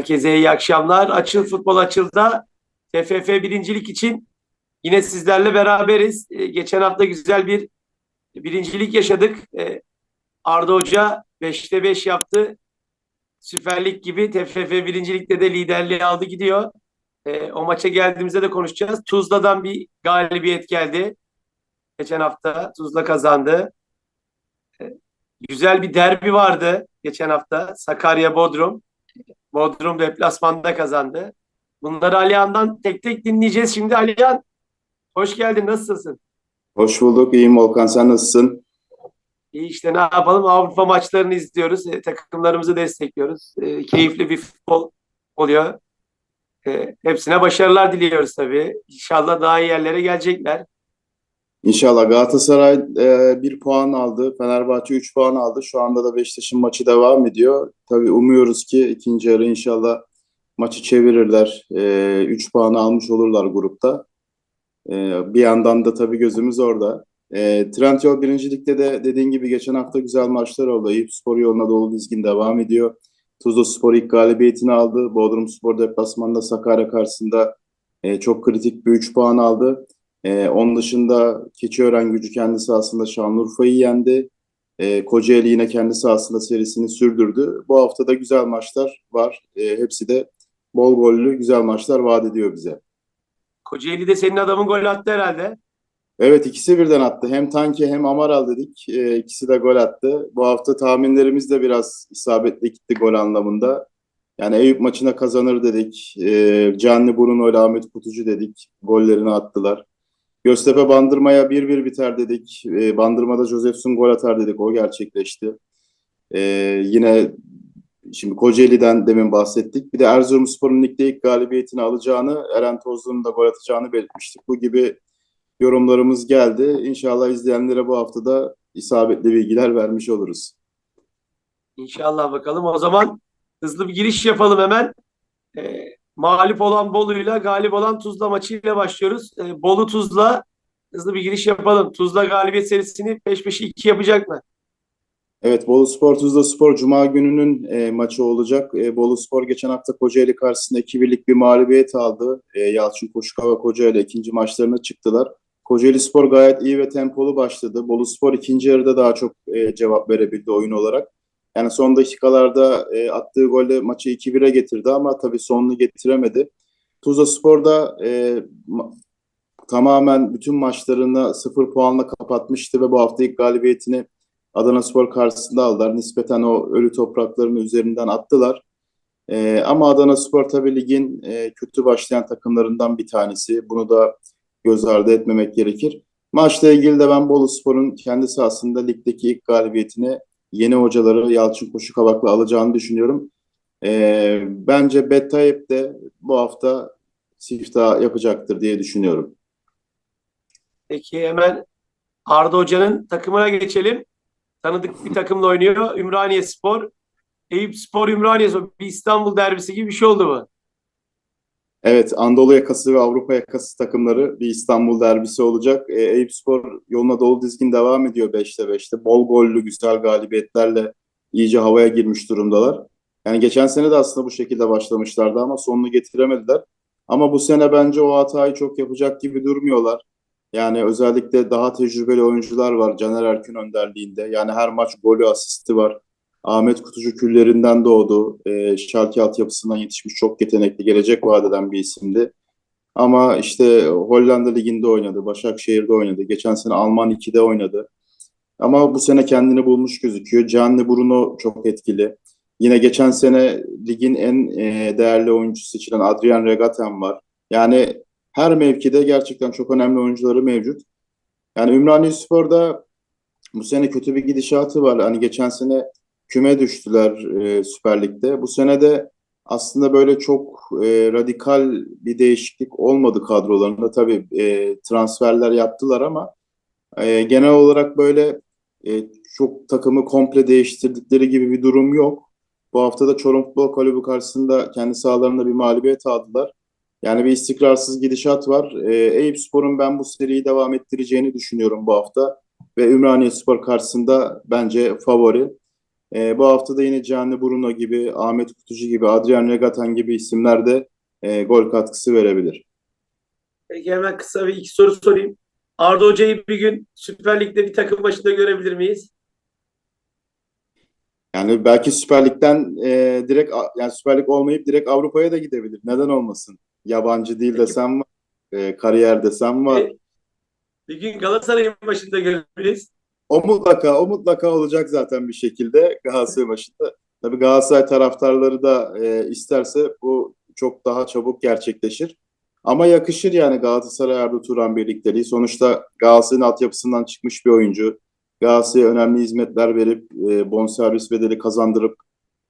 Herkese iyi akşamlar. Açıl Futbol Açıl'da TFF birincilik için yine sizlerle beraberiz. Ee, geçen hafta güzel bir birincilik yaşadık. Ee, Arda Hoca 5'te 5 yaptı. Süper Lig gibi TFF birincilikte de liderliği aldı gidiyor. Ee, o maça geldiğimizde de konuşacağız. Tuzla'dan bir galibiyet geldi. Geçen hafta Tuzla kazandı. Güzel bir derbi vardı geçen hafta. Sakarya Bodrum. Bodrum deplasmanda kazandı. Bunları Alihan'dan tek tek dinleyeceğiz. Şimdi Alihan hoş geldin. Nasılsın? Hoş bulduk. İyiyim Volkan. Sen nasılsın? İyi işte ne yapalım? Avrupa maçlarını izliyoruz. E, takımlarımızı destekliyoruz. E, keyifli bir futbol oluyor. E, hepsine başarılar diliyoruz tabii. İnşallah daha iyi yerlere gelecekler. İnşallah Galatasaray e, bir puan aldı. Fenerbahçe 3 puan aldı. Şu anda da Beşiktaş'ın maçı devam ediyor. Tabii umuyoruz ki ikinci yarı inşallah maçı çevirirler. 3 puanı almış olurlar grupta. E, bir yandan da tabii gözümüz orada. E, Trendyol birincilikte de dediğin gibi geçen hafta güzel maçlar oldu. Eyüp Spor yoluna dolu dizgin devam ediyor. Tuzla Spor ilk galibiyetini aldı. Bodrum Spor deplasmanında Sakarya karşısında e, çok kritik bir 3 puan aldı. Ee, onun dışında Keçiören gücü kendi sahasında Şanlıurfa'yı yendi. Ee, Kocaeli yine kendi sahasında serisini sürdürdü. Bu hafta da güzel maçlar var. Ee, hepsi de bol gollü güzel maçlar vaat ediyor bize. Kocaeli'de senin adamın gol attı herhalde. Evet ikisi birden attı. Hem Tanke hem Amaral dedik. Ee, ikisi de gol attı. Bu hafta tahminlerimiz de biraz isabetli gitti gol anlamında. Yani Eyüp maçına kazanır dedik. Ee, Canlı Bruno ile Ahmet Kutucu dedik. Gollerini attılar. Göztepe Bandırma'ya 1-1 biter dedik. E, Bandırma'da Josefson gol atar dedik. O gerçekleşti. E, yine şimdi Kocaeli'den demin bahsettik. Bir de Erzurumspor'un ligde ilk galibiyetini alacağını, Eren Tozlu'nun da gol atacağını belirtmiştik. Bu gibi yorumlarımız geldi. İnşallah izleyenlere bu haftada isabetli bilgiler vermiş oluruz. İnşallah bakalım. O zaman hızlı bir giriş yapalım hemen. Ee, mağlup olan Bolu'yla galip olan Tuzla maçıyla başlıyoruz. Ee, Bolu Tuzla hızlı bir giriş yapalım. Tuzla galibiyet serisini peş peşe iki yapacak mı? Evet, Bolu Spor Tuzla Spor Cuma gününün e, maçı olacak. E, Bolu Spor geçen hafta Kocaeli karşısında 2-1'lik bir mağlubiyet aldı. E, Yalçın Koşukava Kocaeli ikinci maçlarına çıktılar. Kocaeli Spor gayet iyi ve tempolu başladı. Bolu Spor ikinci yarıda daha çok e, cevap verebildi oyun olarak. Yani son dakikalarda e, attığı golle maçı 2-1'e getirdi ama tabii sonunu getiremedi. Tuzla Spor'da e, ma- tamamen bütün maçlarını sıfır puanla kapatmıştı ve bu hafta ilk galibiyetini Adana Spor karşısında aldılar. Nispeten o ölü topraklarını üzerinden attılar. E, ama Adana Spor tabii ligin e, kötü başlayan takımlarından bir tanesi. Bunu da göz ardı etmemek gerekir. Maçla ilgili de ben Bolu Spor'un kendi sahasında ligdeki ilk galibiyetini yeni hocaları Yalçın Koşukavak'la alacağını düşünüyorum. Ee, bence Bettayip de bu hafta siftah yapacaktır diye düşünüyorum. Peki hemen Arda Hoca'nın takımına geçelim. Tanıdık bir takımla oynuyor. Ümraniye Spor. Eyüp Spor, Ümraniye Spor. Bir İstanbul derbisi gibi bir şey oldu mu? Evet, Anadolu yakası ve Avrupa yakası takımları bir İstanbul derbisi olacak. Ee, Eyüpspor yoluna dolu dizgin devam ediyor 5'te 5'te. Bol gollü güzel galibiyetlerle iyice havaya girmiş durumdalar. Yani geçen sene de aslında bu şekilde başlamışlardı ama sonunu getiremediler. Ama bu sene bence o hatayı çok yapacak gibi durmuyorlar. Yani özellikle daha tecrübeli oyuncular var Caner Erkün önderliğinde. Yani her maç golü asisti var. Ahmet Kutucu küllerinden doğdu. E, Schalke altyapısından yetişmiş çok yetenekli, gelecek vaat eden bir isimdi. Ama işte Hollanda Ligi'nde oynadı, Başakşehir'de oynadı. Geçen sene Alman 2'de oynadı. Ama bu sene kendini bulmuş gözüküyor. Gianni Bruno çok etkili. Yine geçen sene ligin en e, değerli oyuncusu seçilen Adrian Regaten var. Yani her mevkide gerçekten çok önemli oyuncuları mevcut. Yani Ümraniyespor'da bu sene kötü bir gidişatı var. Hani geçen sene küme düştüler e, Süper Lig'de. Bu sene de aslında böyle çok e, radikal bir değişiklik olmadı kadrolarında. Tabii e, transferler yaptılar ama e, genel olarak böyle e, çok takımı komple değiştirdikleri gibi bir durum yok. Bu hafta da Çorum Futbol Kulübü karşısında kendi sahalarında bir mağlubiyet aldılar. Yani bir istikrarsız gidişat var. E, Eyüpspor'un ben bu seriyi devam ettireceğini düşünüyorum bu hafta. Ve Ümraniyespor karşısında bence favori. E, bu hafta da yine Gianni Bruno gibi, Ahmet Kutucu gibi, Adrian Regatan gibi isimler de e, gol katkısı verebilir. Peki hemen kısa bir iki soru sorayım. Arda Hoca'yı bir gün Süper Lig'de bir takım başında görebilir miyiz? Yani belki Süper Lig'den e, direkt yani Süper Lig olmayıp direkt Avrupa'ya da gidebilir. Neden olmasın? Yabancı değil Peki. desem var, e, kariyer desem var. E, Bir gün Galatasaray'ın başında görebiliriz. O mutlaka, o mutlaka olacak zaten bir şekilde Galatasaray başında. Tabii Galatasaray taraftarları da e, isterse bu çok daha çabuk gerçekleşir. Ama yakışır yani Galatasaray Arda Turan birlikteliği. Sonuçta Galatasaray'ın altyapısından çıkmış bir oyuncu. Galatasaray'a önemli hizmetler verip e, bonservis bedeli kazandırıp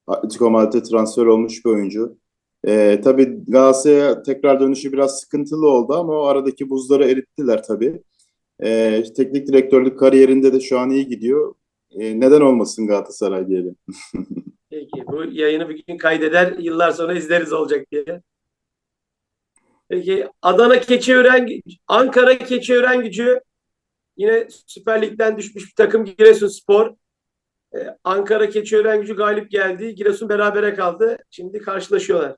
Atletico Madrid'e transfer olmuş bir oyuncu. E, tabii Galatasaray'a tekrar dönüşü biraz sıkıntılı oldu ama o aradaki buzları erittiler tabii. E, teknik direktörlük kariyerinde de şu an iyi gidiyor. E, neden olmasın Galatasaray diyelim. Peki bu yayını bir gün kaydeder yıllar sonra izleriz olacak diye. Peki Adana Keçiören, Ankara Keçiören gücü yine Süper Lig'den düşmüş bir takım Giresunspor. Ee, Ankara Keçiören gücü galip geldi. Giresun berabere kaldı. Şimdi karşılaşıyorlar.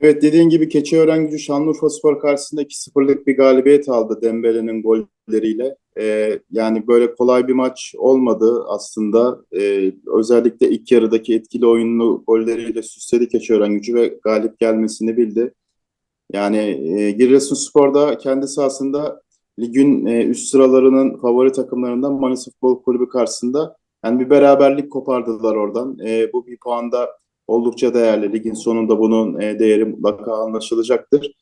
Evet dediğin gibi Keçiören Gücü Şanlıurfaspor karşısında 2-0'lık bir galibiyet aldı Dembele'nin golleriyle. Ee, yani böyle kolay bir maç olmadı aslında. Ee, özellikle ilk yarıdaki etkili oyunlu golleriyle süsledi Keçiören Gücü ve galip gelmesini bildi. Yani e, Giresunspor da kendi sahasında ligin e, üst sıralarının favori takımlarından Manisa Futbol Kulübü karşısında yani bir beraberlik kopardılar oradan. E, bu bir puanda oldukça değerli. Ligin sonunda bunun e, değeri mutlaka anlaşılacaktır.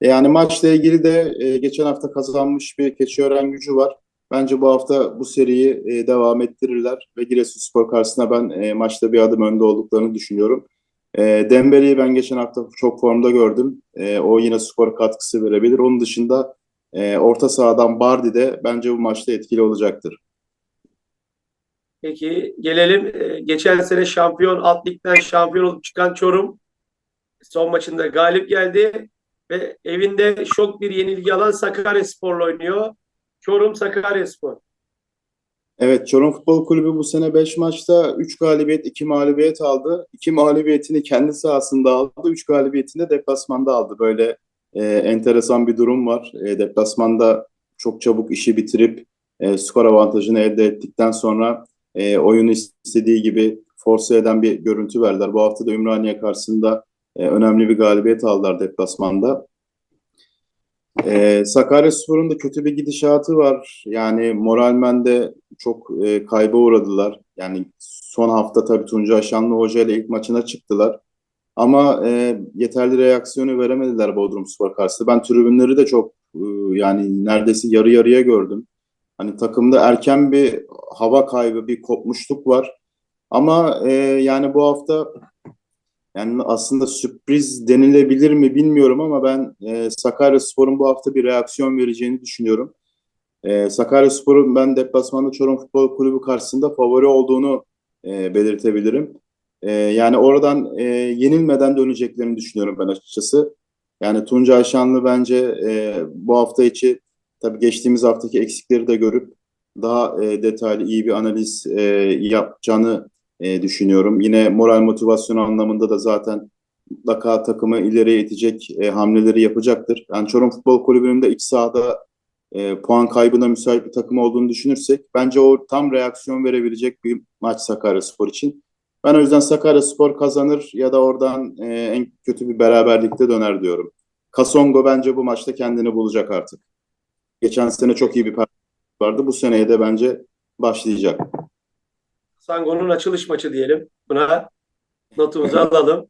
E, yani maçla ilgili de e, geçen hafta kazanmış bir Keçiören gücü var. Bence bu hafta bu seriyi e, devam ettirirler ve Giresunspor karşısında ben e, maçta bir adım önde olduklarını düşünüyorum. E, Dembele'yi ben geçen hafta çok formda gördüm. E, o yine skor katkısı verebilir. Onun dışında e, orta sahadan Bardi de bence bu maçta etkili olacaktır. Peki gelelim e, geçen sene şampiyon alt ligden şampiyon olup çıkan Çorum son maçında galip geldi ve evinde şok bir yenilgi alan Sakaryaspor'la oynuyor. Çorum Sakaryaspor. Evet, Çorum Futbol Kulübü bu sene 5 maçta 3 galibiyet, 2 mağlubiyet aldı. 2 mağlubiyetini kendi sahasında aldı, 3 galibiyetini de deplasmanda aldı. Böyle e, enteresan bir durum var. E, deplasmanda çok çabuk işi bitirip e, skor avantajını elde ettikten sonra e, oyunu istediği gibi force eden bir görüntü verdiler. Bu hafta da Ümraniye karşısında e, önemli bir galibiyet aldılar deplasmanda. E, Sakaryaspor'un da kötü bir gidişatı var. Yani moralmen de çok e, kayba uğradılar. Yani son hafta tabii Tuncay Şanlı Hoca ile ilk maçına çıktılar. Ama e, yeterli reaksiyonu veremediler Bodrumspor karşısında. Ben tribünleri de çok e, yani neredeyse yarı yarıya gördüm. Hani takımda erken bir hava kaybı, bir kopmuşluk var. Ama e, yani bu hafta yani aslında sürpriz denilebilir mi bilmiyorum ama ben e, Sakaryaspor'un bu hafta bir reaksiyon vereceğini düşünüyorum. E, Sakaryaspor'un ben deplasmanda Çorum Futbol Kulübü karşısında favori olduğunu e, belirtebilirim. E, yani oradan e, yenilmeden döneceklerini düşünüyorum ben açıkçası. Yani Tuncay Şanlı bence e, bu hafta içi tabii geçtiğimiz haftaki eksikleri de görüp daha e, detaylı iyi bir analiz e, yapacağını e, düşünüyorum. Yine moral motivasyon anlamında da zaten mutlaka takımı ileriye itecek e, hamleleri yapacaktır. Yani Çorum Futbol Kulübü'nün de iç sahada e, puan kaybına müsait bir takım olduğunu düşünürsek bence o tam reaksiyon verebilecek bir maç Sakaryaspor için. Ben o yüzden Sakaryaspor kazanır ya da oradan e, en kötü bir beraberlikte döner diyorum. Kasongo bence bu maçta kendini bulacak artık. Geçen sene çok iyi bir performans vardı. Bu seneye de bence başlayacak. Sango'nun açılış maçı diyelim. Buna notumuzu alalım.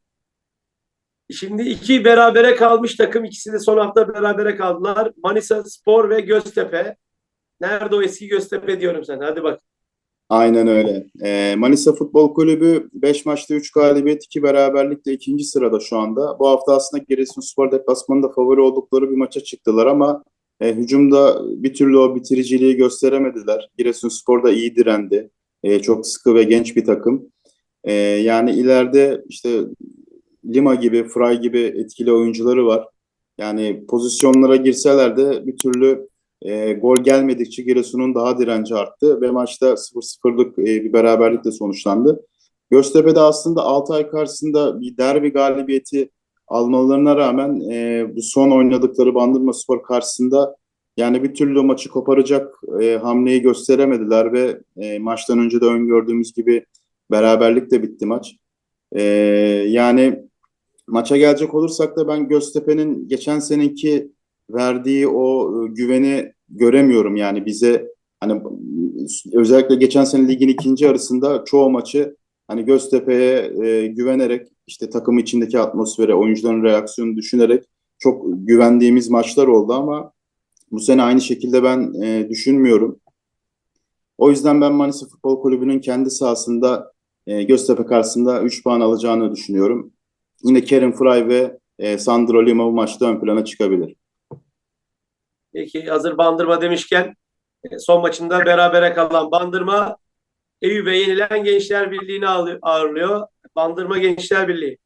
Şimdi iki berabere kalmış takım. ikisi de son hafta berabere kaldılar. Manisa Spor ve Göztepe. Nerede o eski Göztepe diyorum sen. Hadi bak. Aynen öyle. Ee, Manisa Futbol Kulübü 5 maçta 3 galibiyet, 2 beraberlikle ikinci sırada şu anda. Bu hafta aslında Giresunspor deplasmanında favori oldukları bir maça çıktılar ama e, hücumda bir türlü o bitiriciliği gösteremediler. Giresunspor da iyi direndi. E, çok sıkı ve genç bir takım. E, yani ileride işte Lima gibi, Fry gibi etkili oyuncuları var. Yani pozisyonlara girseler de bir türlü e, gol gelmedikçe Giresun'un daha direnci arttı ve maçta 0-0'lık e, bir beraberlikle sonuçlandı. Göztepe'de aslında Altay karşısında bir derbi galibiyeti almalarına rağmen e, bu son oynadıkları Bandırmaspor karşısında yani bir türlü maçı koparacak e, hamleyi gösteremediler ve e, maçtan önce de öngördüğümüz gibi beraberlikle bitti maç. E, yani maça gelecek olursak da ben Göztepe'nin geçen seneki verdiği o e, güveni göremiyorum. Yani bize hani özellikle geçen sene ligin ikinci yarısında çoğu maçı hani Göztepe'ye e, güvenerek işte takım içindeki atmosfere, oyuncuların reaksiyonu düşünerek çok güvendiğimiz maçlar oldu ama bu sene aynı şekilde ben e, düşünmüyorum. O yüzden ben Manisa Futbol Kulübü'nün kendi sahasında e, Göztepe karşısında 3 puan alacağını düşünüyorum. Yine Kerim Fry ve e, Sandro Lima bu maçta ön plana çıkabilir. Peki hazır Bandırma demişken e, son maçında berabere kalan Bandırma Eyüp'e yenilen Gençler Birliği'ni ağırlıyor-. Bandırma Gençler Birliği.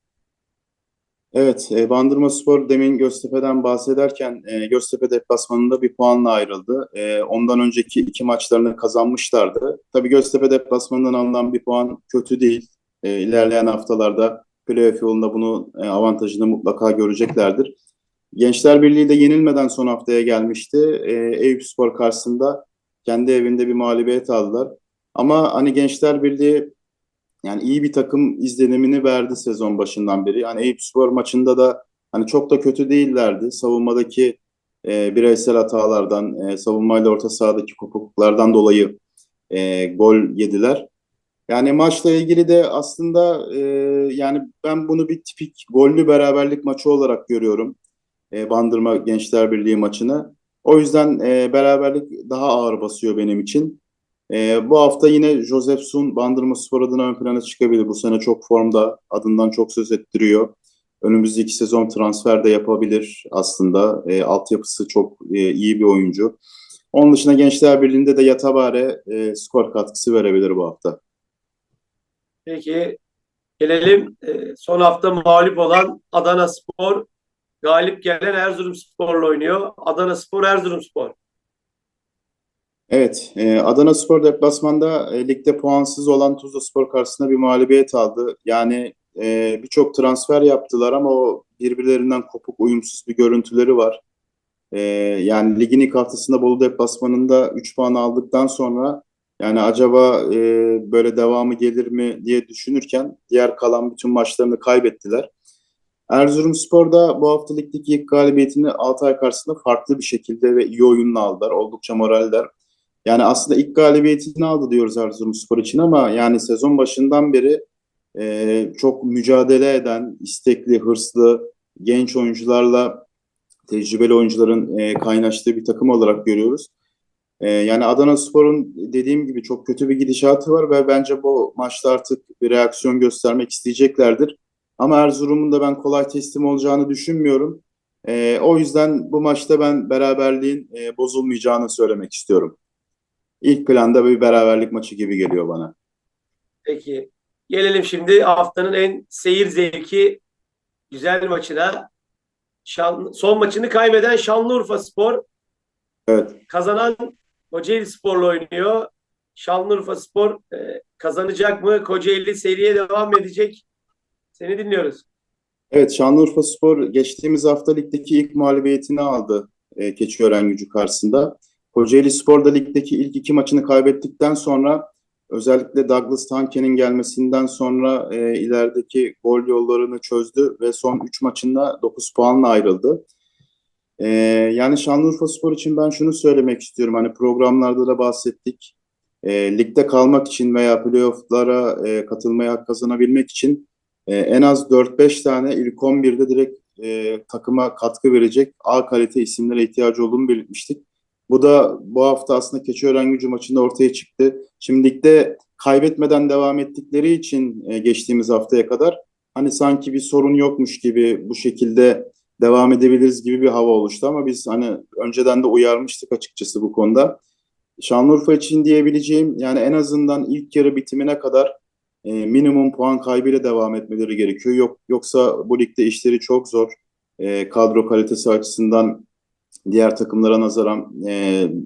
Evet, e, Bandırma Spor demin Göztepe'den bahsederken e, Göztepe deplasmanında bir puanla ayrıldı. E, ondan önceki iki maçlarını kazanmışlardı. Tabii Göztepe deplasmanından alınan bir puan kötü değil. E, ilerleyen haftalarda playoff yolunda bunu e, avantajını mutlaka göreceklerdir. Gençler Birliği de yenilmeden son haftaya gelmişti. E, Eyüpspor karşısında kendi evinde bir mağlubiyet aldılar. Ama hani Gençler Birliği yani iyi bir takım izlenimini verdi sezon başından beri. Yani Eyüpspor maçında da hani çok da kötü değillerdi. Savunmadaki e, bireysel hatalardan, e, savunmayla orta sahadaki kopukluklardan dolayı e, gol yediler. Yani maçla ilgili de aslında e, yani ben bunu bir tipik gollü beraberlik maçı olarak görüyorum. E, Bandırma Gençler Birliği maçını. O yüzden e, beraberlik daha ağır basıyor benim için. Ee, bu hafta yine Joseph Sun Bandırmaspor adına ön plana çıkabilir. Bu sene çok formda, adından çok söz ettiriyor. Önümüzdeki sezon transfer de yapabilir aslında. Ee, altyapısı çok e, iyi bir oyuncu. Onun dışında Gençler Birliği'nde de Yatabare e, skor katkısı verebilir bu hafta. Peki gelelim e, son hafta mağlup olan Adana Spor galip gelen Erzurumspor'la oynuyor. Adana Spor Erzurumspor. Evet, e, Adana Spor deplasmanda e, ligde puansız olan Tuzlaspor karşısında bir mağlubiyet aldı. Yani e, birçok transfer yaptılar ama o birbirlerinden kopuk, uyumsuz bir görüntüleri var. Yani ligin ilk haftasında Bolu deplasmanında 3 puan aldıktan sonra yani acaba böyle devamı gelir mi diye düşünürken diğer kalan bütün maçlarını kaybettiler. Erzurumspor da bu hafta ligdeki ilk galibiyetini Altay karşısında farklı bir şekilde ve iyi oyunla aldılar. Oldukça moraller. Yani aslında ilk galibiyetini aldı diyoruz Erzurumspor için ama yani sezon başından beri e, çok mücadele eden, istekli, hırslı, genç oyuncularla tecrübeli oyuncuların e, kaynaştığı bir takım olarak görüyoruz. E, yani Adana Spor'un dediğim gibi çok kötü bir gidişatı var ve bence bu maçta artık bir reaksiyon göstermek isteyeceklerdir. Ama Erzurum'un da ben kolay teslim olacağını düşünmüyorum. E, o yüzden bu maçta ben beraberliğin e, bozulmayacağını söylemek istiyorum. İlk planda bir beraberlik maçı gibi geliyor bana. Peki gelelim şimdi haftanın en seyir zevki güzel maçına. Şan, son maçını kaybeden Şanlıurfa Spor Evet. kazanan Kocaeli Spor'la oynuyor. Şanlıurfa Spor e, kazanacak mı? Kocaeli seriye devam edecek. Seni dinliyoruz. Evet, Şanlıurfa Spor geçtiğimiz hafta ligdeki ilk mağlubiyetini aldı e, Keçiören gücü karşısında. Kocaeli Spor da ligdeki ilk iki maçını kaybettikten sonra özellikle Douglas Tanke'nin gelmesinden sonra e, ilerideki gol yollarını çözdü ve son 3 maçında 9 puanla ayrıldı. E, yani Şanlıurfa Spor için ben şunu söylemek istiyorum. Hani programlarda da bahsettik. E, ligde kalmak için veya playofflara e, katılmaya hak kazanabilmek için e, en az 4-5 tane ilk 11'de direkt e, takıma katkı verecek A kalite isimlere ihtiyacı olduğunu belirtmiştik. Bu da bu hafta aslında Keçiören gücü maçında ortaya çıktı. Şimdi ligde kaybetmeden devam ettikleri için e, geçtiğimiz haftaya kadar hani sanki bir sorun yokmuş gibi bu şekilde devam edebiliriz gibi bir hava oluştu ama biz hani önceden de uyarmıştık açıkçası bu konuda. Şanlıurfa için diyebileceğim yani en azından ilk yarı bitimine kadar e, minimum puan kaybıyla devam etmeleri gerekiyor. Yok yoksa bu ligde işleri çok zor. E, kadro kalitesi açısından diğer takımlara nazaran e,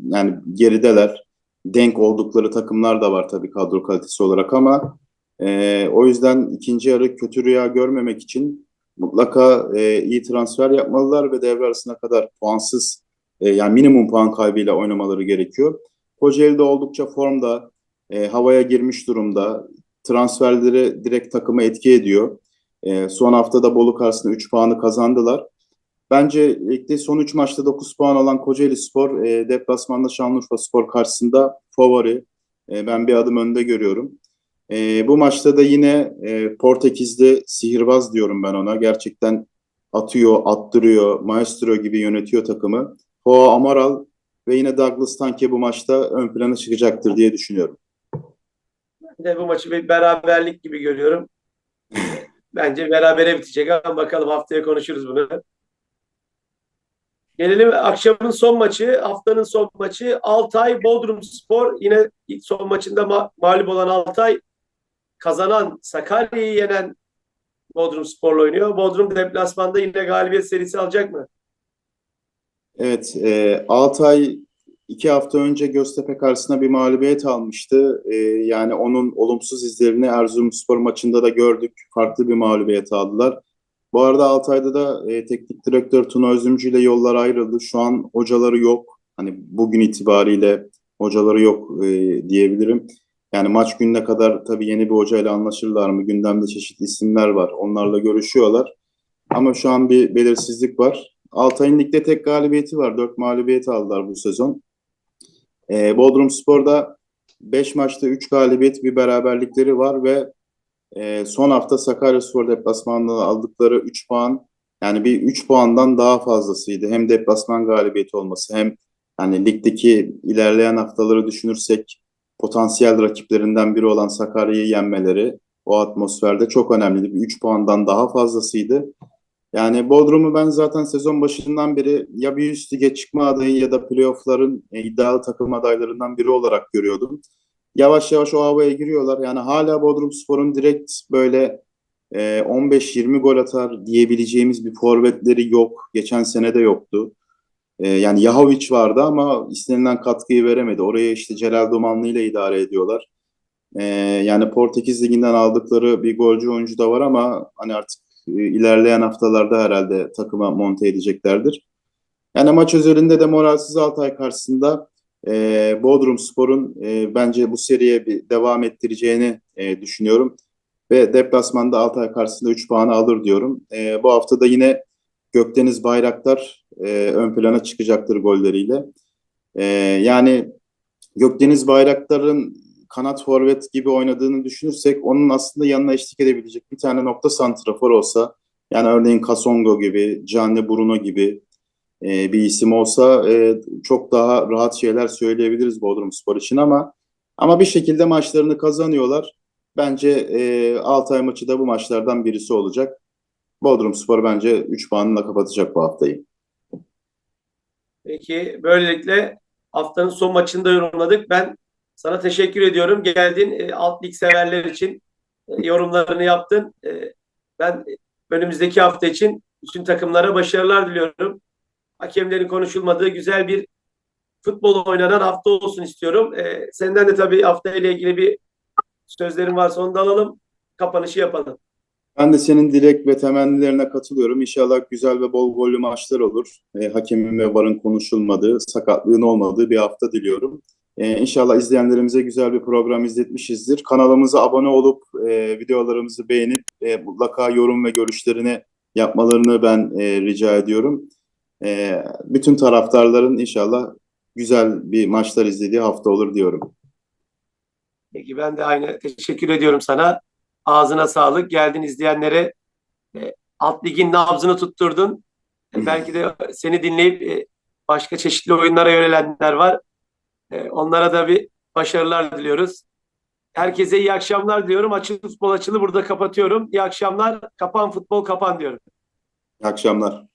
yani gerideler. Denk oldukları takımlar da var tabii kadro kalitesi olarak ama E, o yüzden ikinci yarı kötü rüya görmemek için mutlaka e, iyi transfer yapmalılar ve devre arasına kadar puansız e, yani minimum puan kaybıyla oynamaları gerekiyor. Kocaeli de oldukça formda, e, havaya girmiş durumda. Transferleri direkt takıma etki ediyor. E, son haftada Bolu karşısında 3 puanı kazandılar. Bence ligde son 3 maçta 9 puan alan Kocaeli Spor e, deplasmanda Şanlıurfa Spor karşısında favori. E, ben bir adım önde görüyorum. E, bu maçta da yine e, Portekiz'de sihirbaz diyorum ben ona. Gerçekten atıyor, attırıyor, maestro gibi yönetiyor takımı. Hoa Amaral ve yine Douglas Tanke bu maçta ön plana çıkacaktır diye düşünüyorum. Ben de bu maçı bir beraberlik gibi görüyorum. Bence berabere bitecek ama bakalım haftaya konuşuruz bunu. Gelelim akşamın son maçı, haftanın son maçı. Altay Bodrum Spor. Yine son maçında ma- mağlup olan Altay kazanan Sakarya'yı yenen Bodrum Spor'la oynuyor. Bodrum deplasmanda yine galibiyet serisi alacak mı? Evet, e, Altay iki hafta önce Göztepe karşısında bir mağlubiyet almıştı. E, yani onun olumsuz izlerini Erzurumspor maçında da gördük. Farklı bir mağlubiyet aldılar. Bu arada Altay'da da e, teknik direktör Tuna Özümcü ile yollar ayrıldı. Şu an hocaları yok. Hani bugün itibariyle hocaları yok e, diyebilirim. Yani maç gününe kadar tabii yeni bir hocayla anlaşırlar mı? Gündemde çeşitli isimler var. Onlarla görüşüyorlar. Ama şu an bir belirsizlik var. Altay'ın ligde tek galibiyeti var. Dört mağlubiyet aldılar bu sezon. E, Bodrum Spor'da 5 maçta 3 galibiyet bir beraberlikleri var ve e, son hafta Sakaryaspor deplasmanında aldıkları 3 puan yani bir 3 puandan daha fazlasıydı. Hem deplasman galibiyeti olması hem yani ligdeki ilerleyen haftaları düşünürsek potansiyel rakiplerinden biri olan Sakarya'yı yenmeleri o atmosferde çok önemliydi. Bir 3 puandan daha fazlasıydı. Yani Bodrum'u ben zaten sezon başından beri ya bir üst lige çıkma adayı ya da playoff'ların e, iddialı takım adaylarından biri olarak görüyordum. Yavaş yavaş o havaya giriyorlar. Yani hala Bodrumspor'un direkt böyle e, 15-20 gol atar diyebileceğimiz bir forvetleri yok. Geçen sene de yoktu. E, yani Yahovic vardı ama istenilen katkıyı veremedi. Oraya işte Celal Dumanlı ile idare ediyorlar. E, yani Portekiz Ligi'nden aldıkları bir golcü oyuncu da var ama hani artık e, ilerleyen haftalarda herhalde takıma monte edeceklerdir. Yani maç özelinde de moralsiz Altay karşısında e, Bodrum Spor'un e, bence bu seriye bir devam ettireceğini e, düşünüyorum. Ve deplasmanda Altay karşısında 3 puanı alır diyorum. E, bu hafta da yine Gökdeniz Bayraktar e, ön plana çıkacaktır golleriyle. E, yani Gökdeniz Bayraktar'ın kanat forvet gibi oynadığını düşünürsek onun aslında yanına eşlik edebilecek bir tane nokta santrafor olsa yani örneğin Kasongo gibi, Gianni Bruno gibi e, bir isim olsa e, çok daha rahat şeyler söyleyebiliriz Bodrumspor için ama ama bir şekilde maçlarını kazanıyorlar. Bence e, Altay maçı da bu maçlardan birisi olacak. Bodrumspor bence 3 puanla kapatacak bu haftayı. Peki böylelikle haftanın son maçını da yorumladık. Ben sana teşekkür ediyorum. Geldin e, alt lig severler için e, yorumlarını yaptın. E, ben önümüzdeki hafta için bütün takımlara başarılar diliyorum. Hakemlerin konuşulmadığı güzel bir futbol oynanan hafta olsun istiyorum. E, senden de tabii hafta ile ilgili bir sözlerin varsa onu da alalım. Kapanışı yapalım. Ben de senin dilek ve temennilerine katılıyorum. İnşallah güzel ve bol gollü maçlar olur. E, hakemin ve varın konuşulmadığı, sakatlığın olmadığı bir hafta diliyorum. E, inşallah izleyenlerimize güzel bir program izletmişizdir. Kanalımıza abone olup e, videolarımızı beğenip e, mutlaka yorum ve görüşlerini yapmalarını ben e, rica ediyorum. E, bütün taraftarların inşallah güzel bir maçlar izlediği hafta olur diyorum. Peki ben de aynı teşekkür ediyorum sana. Ağzına sağlık. Geldin izleyenlere e, alt ligin nabzını tutturdun. E, belki de seni dinleyip e, başka çeşitli oyunlara yönelenler var. E, onlara da bir başarılar diliyoruz. Herkese iyi akşamlar diyorum. Açıl futbol açılı burada kapatıyorum. İyi akşamlar. Kapan futbol kapan diyorum. İyi akşamlar.